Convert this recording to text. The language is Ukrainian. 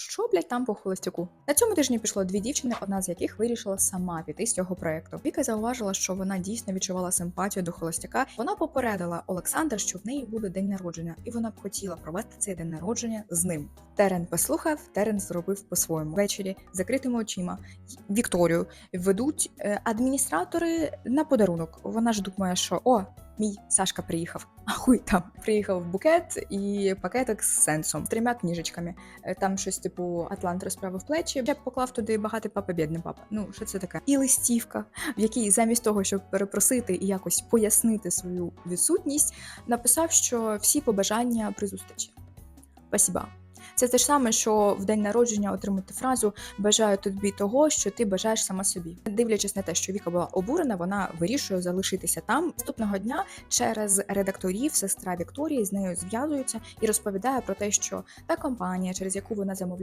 Що, блядь, там по холостяку? На цьому тижні пішло дві дівчини, одна з яких вирішила сама піти з цього проекту. Віка зауважила, що вона дійсно відчувала симпатію до холостяка. Вона попередила Олександра, що в неї буде день народження, і вона б хотіла провести цей день народження з ним. Терен послухав, Терен зробив по-своєму. Ввечері закритими очима Вікторію ведуть е, адміністратори на подарунок. Вона ж думає, що о. Мій Сашка приїхав. А хуй там приїхав букет і пакетик з сенсом, трьома книжечками. Е, Там щось типу Атлант розправив плечі. Я б поклав туди багатий папа, бідний папа. Ну що це таке? І листівка, в якій замість того, щоб перепросити і якось пояснити свою відсутність, написав, що всі побажання при зустрічі. Спасіба. Це те ж саме, що в день народження отримати фразу Бажаю тобі того, що ти бажаєш сама собі. Дивлячись на те, що Віка була обурена, вона вирішує залишитися там. Наступного дня через редакторів сестра Вікторії з нею зв'язується і розповідає про те, що та компанія, через яку вона замовляла